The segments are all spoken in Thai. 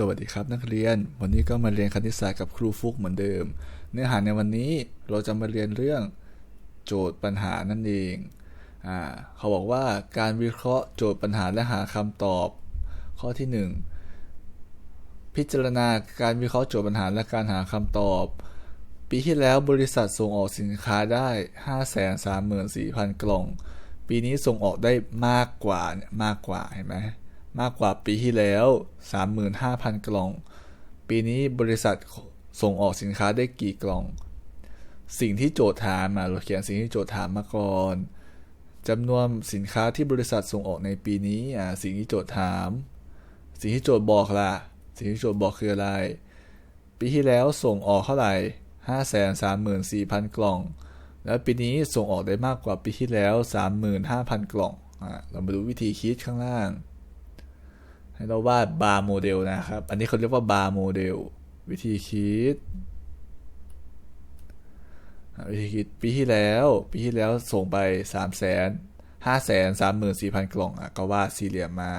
สวัสดีครับนักเรียน วันนี้ก็มาเรียนคณิตศาสตร์กับครูฟุกเหมือนเดิม เนื้อหาในวันนี้เราจะมาเรียนเรื่องโจทย์ปัญหานั่นเองอ่าเขาบอกว่าการวิเคราะห์โจทย์ปัญหาและหาคำตอบ ข้อที่ 1 พิจารณาการวิเคราะห์โจทย์ปัญหาและการหาคำตอบ ปีที่แล้วบริษัทส่งออกสินค้าได้ 534,000 กล่อง ปีนี้ส่งออกได้มากกว่า มากกว่าเห็นไหม มากกว่าปีที่แล้ว 35,000 กล่อง ปีนี้บริษัทส่งออกสินค้าได้กี่กล่อง สิ่งที่โจทย์ถามมาเราเขียนสิ่งที่โจทย์ถามมาก่อนจำนวนสินค้าที่บริษัทส่งออกในปีนี้อ่าสิ่งที่โจทย์ถาม สิ่งที่โจทย์บอกล่ะ สิ่งที่โจทย์บอกคืออะไร ปีที่แล้วส่งออกเท่าไหร่534,000 กล่อง แล้วปีนี้ส่งออกได้มากกว่าปีที่แล้ว 35,000 กล่องอเรามาดูวิธีคิดข้างล่าง ให้เราวาดบาร์โมเดลนะครับ อันนี้เขาเรียกว่าบาร์โมเดลวิธีคิดวิธีคิดปีที่แล้ว ปีที่แล้วส่งไป3 0 0 0 0 5 3 4 0 0 0กล่องอะก็วาดสี่เหลี่ยมมา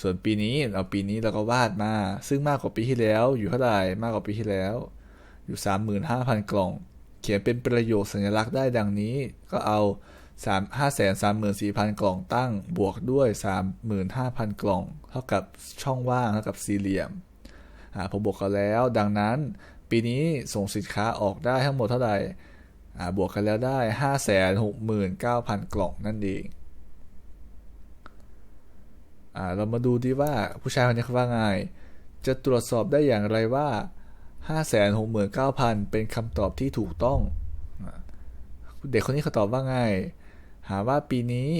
ส่วนปีนี้เราปีนี้เราก็วาดมา ซึ่งมากกว่าปีที่แล้วอยู่เท่าไหร่มากกว่าปีที่แล้ว อยู่35,000กล่อง เขียนเป็นประโยคสัญลักษณ์ได้ดังนี้ ก็เอา 3 5 3 4 0 0 0 กล่องตั้งบวกด้วย 35,000 กล่อง เท่ากับช่องว่างเท่ากับสี่เหลี่ยมอ่าพอบวกกันแล้ว ดังนั้นปีนี้ส่งสินค้าออกได้ทั้งหมดเท่าไหร่อ่าบวกกันแล้วได้ 569,000 กล่องนั่นเองอ่าเรามาดูดีว่าผู้ชายคนนี้เขาว่าไง จะตรวจสอบได้อย่างไรว่า 569,000 เป็นคำตอบที่ถูกต้อง เด็กคนนี้เขาตอบว่าไง หาว่าปีนี้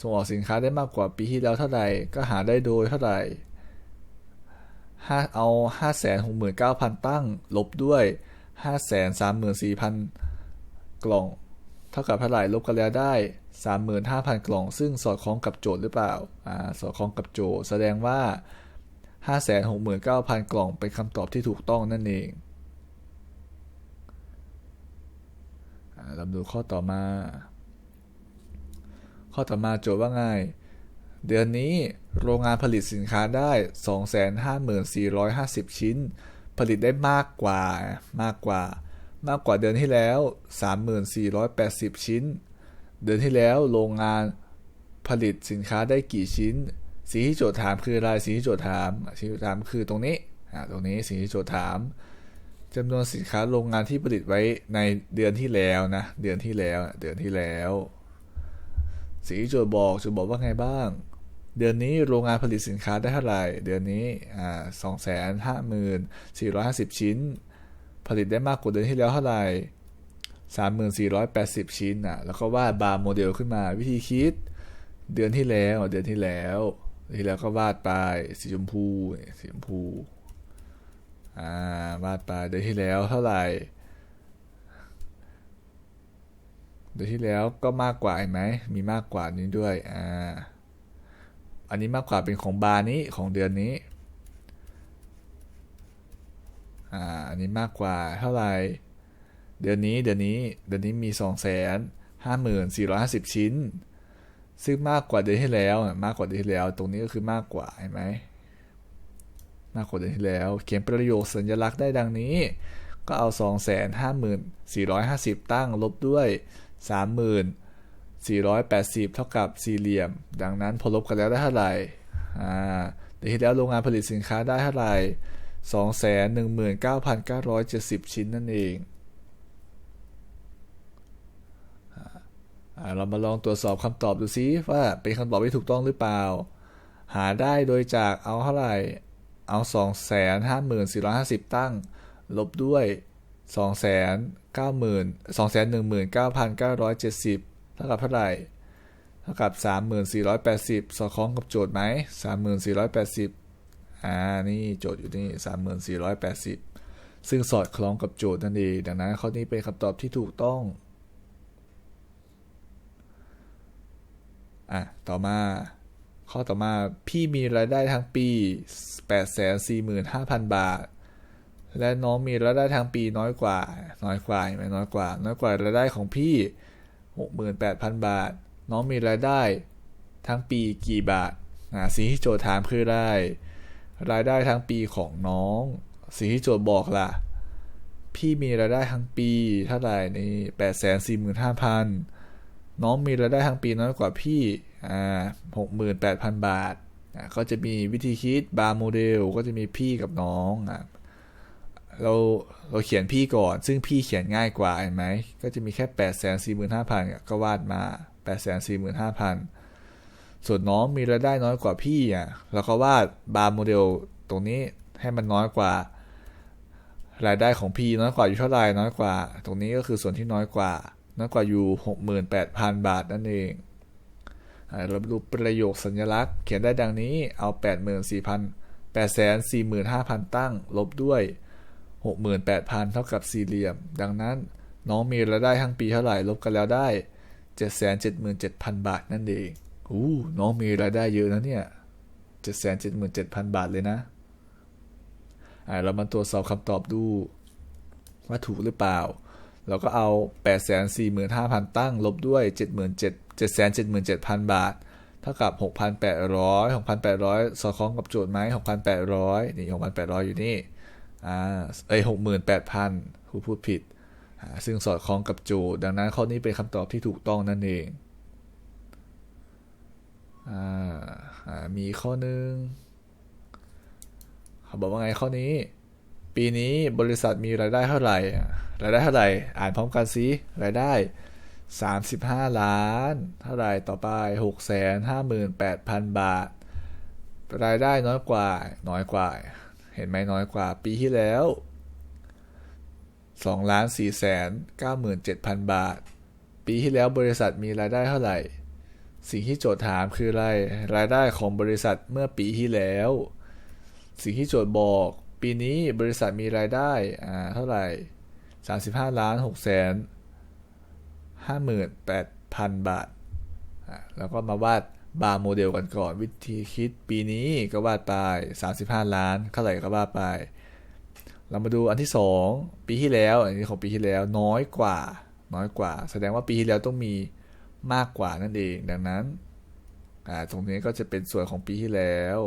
ส่งออกสินค้าได้มากกว่าปีที่แล้วเท่าไหร่ก็หาได้โดยเท่าไหร่เอา569,000 ตั้ง ลบด้วย 534,000 กล่อง เท่ากับเท่าไหร่ลบกันแล้วได้ 35,000 กล่อง ซึ่งสอดคล้องกับโจทย์หรือเปล่า อ่า สอดคล้องกับโจทย์ แสดงว่า 569,000 กล่อง เป็นคำตอบที่ถูกต้องนั่นเองเราดูข้อต่อมา ข้อต่อมาโจทย์ว่าไง เดือนนี้โรงงานผลิตสินค้าได้ 254,50 ชิ้น ผลิตได้มากกว่ามากกว่า มากกว่าเดือนที่แล้ว 3,480 ชิ้น เดือนที่แล้วโรงงานผลิตสินค้าได้กี่ชิ้นสิ่งที่โจทย์ถามคืออะไรสิ่งที่โจทย์ถามสิ่งที่โจทย์ถามคือตรงนี้ตรงนี้สิ่งที่โจทย์ถามจำนวนสินค้าโรงงานที่ผลิตไว้ในเดือนที่แล้วนะ เดือนที่แล้ว เดือนที่แล้ว สิ่งที่โจทย์บอกโจทย์บอกว่าไงบ้าง เดือนนี้โรงงานผลิตสินค้าได้เท่าไหร่ เดือนนี้อ่าสองแสนห้าหมื่นสี่ร้อยห้าสิบชิ้น ผลิตได้มากกว่าเดือนที่แล้วเท่าไหร่สามหมื่นสี่ร้อยแปดสิบชิ้นอะแล้วก็วาดบาร์โมเดลขึ้นมาวิธีคิด เดือนที่แล้วเดือนที่แล้วเดือนที่แล้วก็วาดไปสีชมพูสีชมพูอ่าวาดไปเดือนที่แล้วเท่าไหร่ เดือนที่แล้วก็มากกว่าเห็นไหมมีมากกว่านี้ด้วยอ่าอันนี้มากกว่าเป็นของบาร์นี้ของเดือนนี้อ่าอันนี้มากกว่าเท่าไหร่เดือนนี้เดือนนี้เดือนนี้มี2 5 4 5 0 ชิ้น ซึ่งมากกว่าเดือนที่แล้วมากกว่าเดือนที่แล้ว ตรงนี้ก็คือมากกว่าเห็นไหมมากกว่าเดือนที่แล้ว เขียนประโยคสัญลักษณ์ได้ดังนี้ ก็เอา 254,50 ตั้งลบด้วย 3480 เท่ากับสี่เหลี่ยม ดังนั้นพอลบกันแล้วได้เท่าไหร่อ่าเดือนที่แล้วโรงงานผลิตสินค้าได้เท่าไหร่219,970 ชิ้นนั่นเอง เรามาลองตรวจสอบคำตอบดูซิว่าเป็นคำตอบที่ถูกต้องหรือเปล่า หาได้โดยจากเอาเท่าไหร่ เอา 254,50 ตั้ง ลบด้วย 2 9 เท่ากับเท่าไหร่เท่ากับ3480สอดคล้องกับโจทย์ไหม3480อ่านี่โจทย์อยู่นี่3480ซึ่งสอดคล้องกับโจทย์นั่นเองดังนั้นข้อนี้เป็นคำตอบที่ถูกต้องอะต่อมาข้อต่อมาพี่มีรายได้ทั้งปี 845,000 บาท และน้องมีรายได้ทั้งปีน้อยกว่า น้อยกว่าไหมน้อยกว่า น้อยกว่ารายได้ของพี่68,000บาท น้องมีรายได้ทั้งปีกี่บาทอ่าสิ่งที่โจทย์ถามคือได้รายได้ทั้งปีของน้อง สิ่งที่โจทย์บอกล่ะ พี่มีรายได้ทั้งปีเท่าไหร่ในแปดแสนสี่หมื่นห้าพันน้องมีรายได้ทั้งปีน้อยกว่าพี่อ่าหกหมื่นแปดพันบาทอ่าก็จะมีวิธีคิดบาร์โมเดลก็จะมีพี่กับน้องอะ เราเราเขียนพี่ก่อน ซึ่งพี่เขียนง่ายกว่าเห็นไหมก็จะมีแค่แปดแสนสี่หมื่นห้าพันก็วาดมาแปดแสนสี่หมื่นห้าพันส่วนน้องมีรายได้น้อยกว่าพี่อะเราก็วาดบาร์โมเดลตรงนี้ให้มันน้อยกว่า รายได้ของพี่น้อยกว่าอยู่เท่าไหร่น้อยกว่า ตรงนี้ก็คือส่วนที่น้อยกว่า น้อยกว่าอยู่ 68,000 บาทนั่นเองเราดูประโยคสัญลักษณ์เขียนได้ดังนี้เอา 84,000 845,000 ตั้ง ลบด้วย 68,000 เท่ากับสี่เหลี่ยม ดังนั้นน้องมีรายได้ทั้งปีเท่าไหร่ลบกันแล้วได้ 777,000 บาทนั่นเองอู้น้องมีรายได้เยอะนะเนี่ย 777,000 บาทเลยนะอ่าเรามาตรวจสอบคำตอบดูว่าถูกหรือเปล่า เราก็เอา 845,000 ตั้งลบด้วย 777,000 บาท เท่ากับ 6,800 6,800 สอดคล้องกับโจทย์ไหม6,800 นี่ 6,800 อยู่นี่ อ่าเอ้ย68,000ผู้พูดผิด ซึ่งสอดคล้องกับโจ ดังนั้นข้อนี้เป็นคำตอบที่ถูกต้องนั่นเองอ่าอ่ามีข้อหนึ่งเขาบอกว่าไงข้อนี้ ปีนี้บริษัทมีรายได้เท่าไหร่ รายได้เท่าไหร่ อ่านพร้อมกันสิรายได้35 ล้าน เท่าไหร่ต่อไป 658,000 บาท รายได้น้อยกว่า น้อยกว่า เห็นไหมน้อยกว่าปีที่แล้ว2ล้าน4แสน97,000 บาท ปีที่แล้วบริษัทมีรายได้เท่าไหร่ สิ่งที่โจทย์ถามคืออะไร รายได้ของบริษัทเมื่อปีที่แล้ว สิ่งที่โจทย์บอก ปีนี้บริษัทมีรายได้อ่าเท่าไหร่ 35ล้าน6แสน58,000 บาทอ่าแล้วก็มาวาด บาร์โมเดลกันก่อน วิธีคิดปีนี้ก็วาดไป 35 ล้านเท่าไหร่ก็วาดไป เรามาดูอันที่ 2 ปีที่แล้ว อันนี้ของปีที่แล้วน้อยกว่า น้อยกว่า แสดงว่าปีที่แล้วต้องมีมากกว่านั่นเอง ดังนั้นตรงนี้ก็จะเป็นส่วนของปีที่แล้ว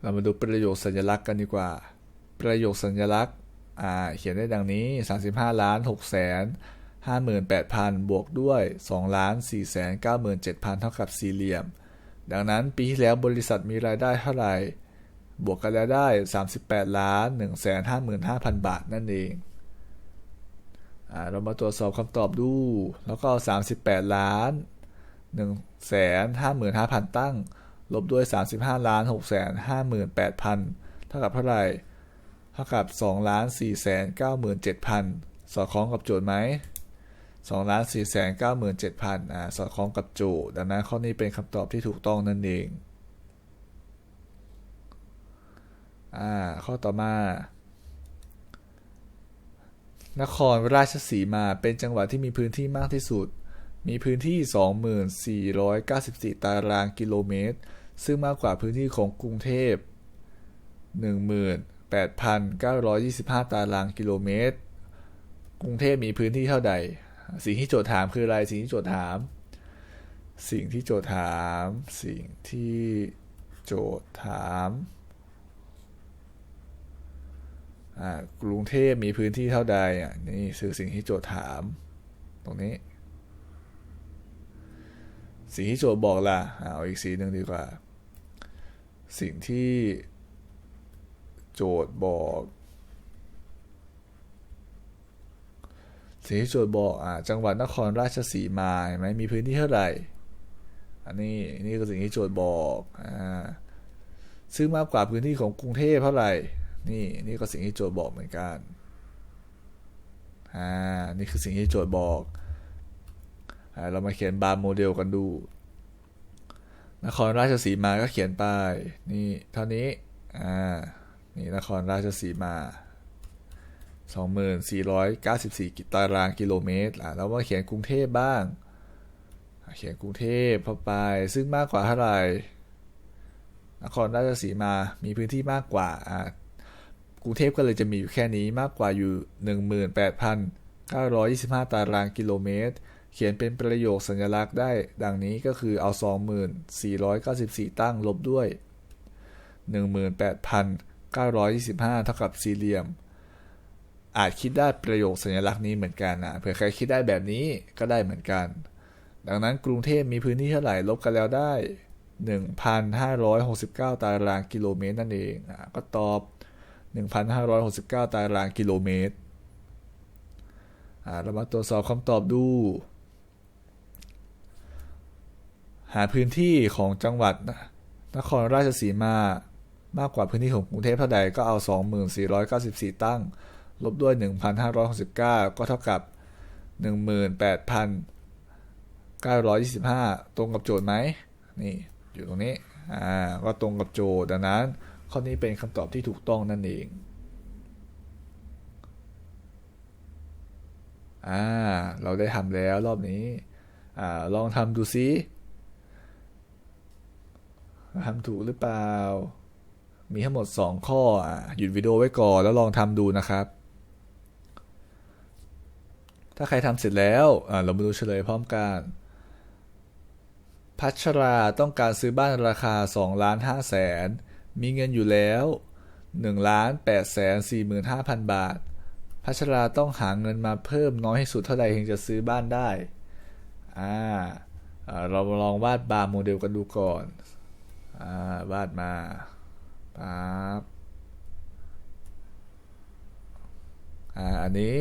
เรามาดูประโยคสัญลักษณ์กันดีกว่า ประโยคสัญลักษณ์เขียนได้ดังนี้ 35 ล้าน6แสน 58,000 บวกด้วย2ล้าน4แสน97,000 เท่ากับสี่เหลี่ยม ดังนั้นปีที่แล้วบริษัทมีรายได้เท่าไหร่ บวกกันแล้วได้ 38ล้าน1แสน55,000 บาทนั่นเองอเรามาตรวจสอบคำตอบดู แล้วก็ 38 ล้าน1แสน55,000 ตั้ง ลบด้วย 35ล้าน6แสน58,000 เท่ากับเท่าไหร่ เท่ากับ2ล้าน4แสน97,000 สอดคล้องกับโจทย์ไหม 2ล้าน4แสน97,000อ่าสอดคล้องกับโจทย์ดังนั้นข้อนี้เป็นคำตอบที่ถูกต้องนั่นเองอ่าข้อต่อมา นครราชสีมาเป็นจังหวัดที่มีพื้นที่มากที่สุด มีพื้นที่ 2494 ตารางกิโลเมตร ซึ่งมากกว่าพื้นที่ของกรุงเทพ 18,925 ตารางกิโลเมตร กรุงเทพมีพื้นที่เท่าใด สิ่งที่โจทย์ถามคืออะไรสิ่งที่โจทย์ถาม สิ่งที่โจทย์ถาม สิ่งที่โจทย์ถามกรุงเทพมีพื้นที่เท่าใดอะนี่คือสิ่งที่โจทย์ถาม ตรงนี้ สิ่งที่โจทย์บอกล่ะเอาอีกสีหนึ่งดีกว่า สิ่งที่โจทย์บอก สิ่งที่โจทย์บอกอ่าจังหวัดนครราชสีมาเห็นไหมมีพื้นที่เท่าไหร่ อันนี้นี่คือสิ่งที่โจทย์บอกอ่าซึ่งมากกว่าพื้นที่ของกรุงเทพเท่าไหร่นี่นี่ก็สิ่งที่โจทย์บอกเหมือนกันอ่านี่คือสิ่งที่โจทย์บอกอ่าเรามาเขียนบาร์โมเดลกันดูนครราชสีมาก็เขียนไปนี่เท่านี้อ่านี่นครราชสีมา 2494 ตารางกิโลเมตรอะแล้วมาเขียนกรุงเทพบ้าง เขียนกรุงเทพเข้าไป ซึ่งมากกว่าเท่าไหร่ นครราชสีมา มีพื้นที่มากกว่าอ่ากรุงเทพก็เลยจะมีอยู่แค่นี้มากกว่าอยู่ 18,925 ตารางกิโลเมตร เขียนเป็นประโยคสัญลักษณ์ได้ดังนี้ก็คือเอา 2494 ตั้งลบด้วย 18,925 เท่ากับสี่เหลี่ยม อาจคิดได้ประโยคสัญลักษณ์นี้เหมือนกันนะเผื่อใครคิดได้แบบนี้ก็ได้เหมือนกัน ดังนั้นกรุงเทพมีพื้นที่เท่าไหร่ลบกันแล้วได้ 1,569 ตารางกิโลเมตรนั่นเองอก็ตอบ 1,569 ตารางกิโลเมตรเรามาตรวจสอบคำตอบดู หาพื้นที่ของจังหวัดนครราชสีมามากกว่าพื้นที่ของกรุงเทพเท่าใดก็เอา 2494 ตั้ง ลบด้วย 1,569 ก็เท่ากับ 18,925 ตรงกับโจทย์ไหมนี่อยู่ตรงนี้อ่าก็ตรงกับโจทย์ดังนั้น ข้อนี้เป็นคำตอบที่ถูกต้องนั่นเองอ่าเราได้ทำแล้วรอบนี้อ่าลองทำดูซิทำถูกหรือเปล่า มีทั้งหมด 2 ข้อ หยุดวิดีโอไว้ก่อนแล้วลองทำดูนะครับ ถ้าใครทำเสร็จแล้วเรามาดูเฉลยพร้อมกันพัชราต้องการซื้อบ้านราคา2ล้าน5แสน มีเงินอยู่แล้ว1ล้าน8แสน45,000 บาท พัชราต้องหาเงินมาเพิ่มน้อยที่สุดเท่าใดถึงจะซื้อบ้านได้ อ่า เราลองวาดบาร์โมเดลกันดูก่อน อ่า วาดมาปั๊บ อ่า อันนี้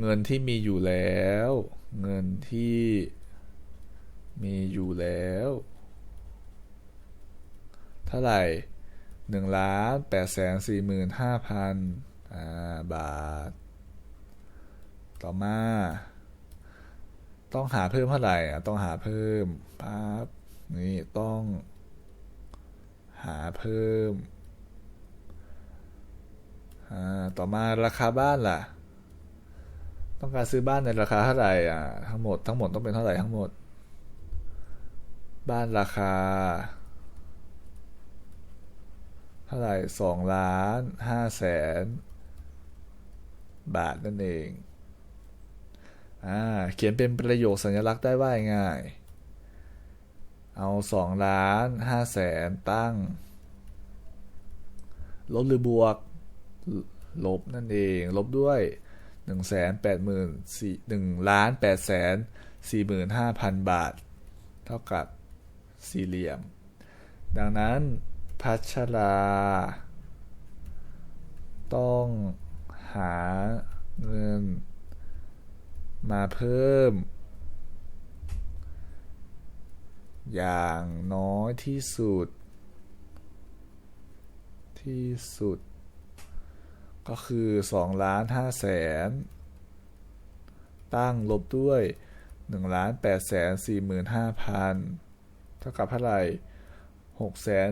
เงินที่มีอยู่แล้ว เงินที่มีอยู่แล้ว เท่าไหร่หนึ่งล้านแปดแสนสี่หมื่นห้าพันบาท ต่อมา ต้องหาเพิ่มเท่าไหร่ต้องหาเพิ่มปั๊บนี่ต้อง หาเพิ่ม ต่อมาราคาบ้านล่ะ ต้องการซื้อบ้านในราคาเท่าไหร่อะทั้งหมดทั้งหมดต้องเป็นเท่าไหร่ทั้งหมด บ้านราคา เท่าไหร่สองล้านห้าแสนบาทนั่นเองอ่าเขียนเป็นประโยคสัญลักษณ์ได้ว่าง่าย เอาสองล้านห้าแสนตั้ง ลบหรือบวก ลบนั่นเอง ลบด้วย หนึ่งแสนแปดหมื่นสี่หนึ่งล้านแปดแสนสี่หมื่นห้าพันบาท เท่ากับสี่เหลี่ยม ดังนั้นพัชรา ต้องหาเงิน มาเพิ่ม อย่างน้อยที่สุด ที่สุด ก็คือ2ล้าน5แสนตั้งลบด้วย1ล้าน8แสน45,000เท่ากับเท่าไหร่หกแสน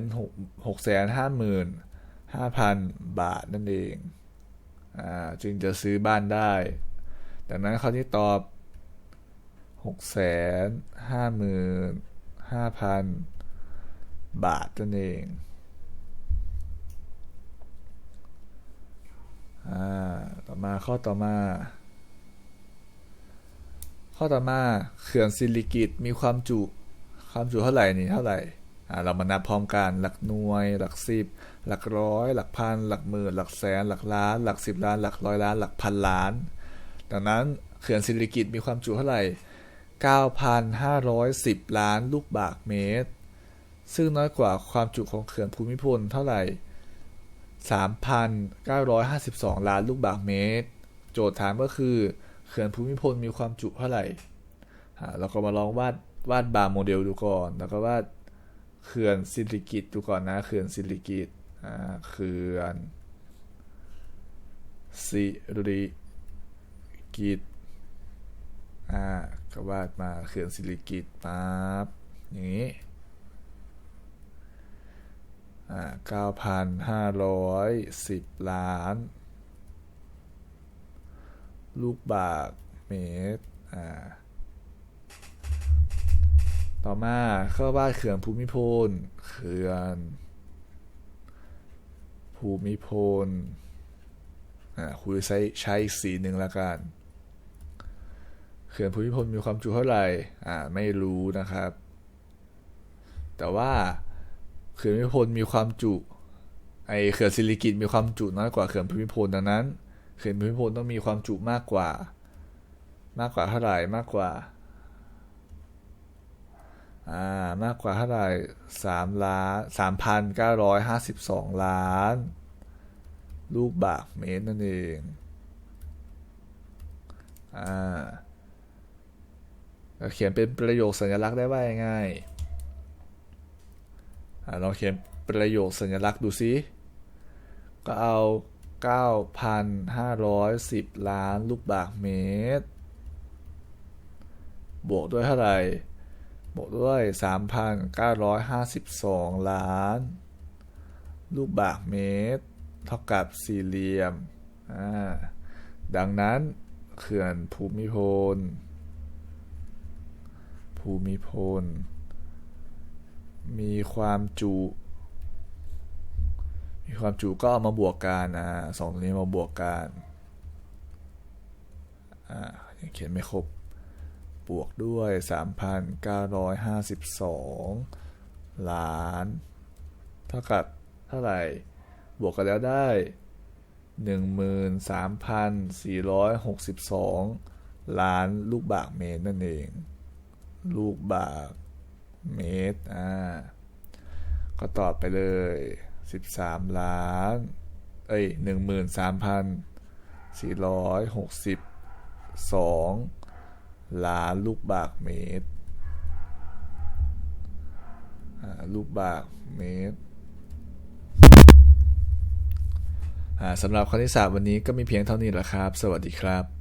หกแสนห้าหมื่นห้าพันบาทนั่นเองอ่าจึงจะซื้อบ้านได้ ดังนั้นข้อที่ตอบหกแสนห้าหมื่นห้าพันบาทนั่นเอง อ่าต่อมาข้อต่อมา ข้อต่อมาเขื่อนซิลิกิตมีความจุ ความจุเท่าไหร่นี่เท่าไหร่อ่าเรามานับพร้อมกัน หลักหน่วย หลักสิบ หลักร้อย หลักพัน หลักหมื่น หลักแสน หลักล้าน หลักสิบล้าน หลักร้อยล้าน หลักพันล้าน ดังนั้นเขื่อนสิริกิตมีความจุเท่าไหร่ 9,510 ล้านลูกบาศก์เมตร ซึ่งน้อยกว่าความจุของเขื่อนภูมิพลเท่าไหร่ 3,952 ล้านลูกบาศก์เมตร โจทย์ถามก็คือเขื่อนภูมิพลมีความจุเท่าไหร่เราก็มาลองวาดวาดบาร์โมเดลดูก่อน แล้วก็วาดเขื่อนซิลิกิตดูก่อนนะ เขื่อนซิลิกิตเขื่อนซิลิกิตอ่าก็วาดมาเขื่อนซิลิกิตปั๊บอย่างนี้ เก้าพันห้าร้อยสิบล้าน ลูกบาศเมตร ต่อมาเข้าบ้านเขื่อนภูมิพล เขื่อน ภูมิพลคุยใช้ใช้สีหนึ่งละกัน เขื่อนภูมิพลมีความจุเท่าไหร่ อ่า ไม่รู้นะครับ แต่ว่า เขื่อนภูมิพลมีความจุไอเขื่อนศิริกิตมีความจุน้อยกว่าเขื่อนภูมิพลดังนั้น เขื่อนภูมิพลต้องมีความจุมากกว่า มากกว่าเท่าไหร่มากกว่าอ่ามากกว่าเท่าไหร่สามล้านสามพันเก้าร้อยห้าสิบสองล้าน ลูกบาศก์เมตรนั่นเองอ่าเขียนเป็นประโยคสัญลักษณ์ได้ว่ายังไงอ่า ลองเขียนประโยคสัญลักษณ์ดูซิ ก็เอา 9,510 ล้านลูกบาศก์เมตร บวกด้วยเท่าไหร่ บวกด้วย 3,952 ล้าน ลูกบาศก์เมตร เท่ากับสี่เหลี่ยม ดังนั้นเขื่อนภูมิพล ภูมิพล มีความจุ มีความจุก็เอามาบวกกันอ่าสองตัวนี้มาบวกกันอ่ายังเขียนไม่ครบบวกด้วย 3,952 ล้าน เท่ากับเท่าไหร่ บวกกันแล้วได้ 13,462 ล้านลูกบาศก์เมตรนั่นเอง ลูกบาศก์ เมตร อ่า ก็ตอบไปเลย 13 ล้าน เอ้ย 13,462 ล้านลูกบากเมตร อ่า ลูกบากเมตรอ่าสำหรับคณิตศาสตร์วันนี้ก็มีเพียงเท่านี้แหละครับ สวัสดีครับ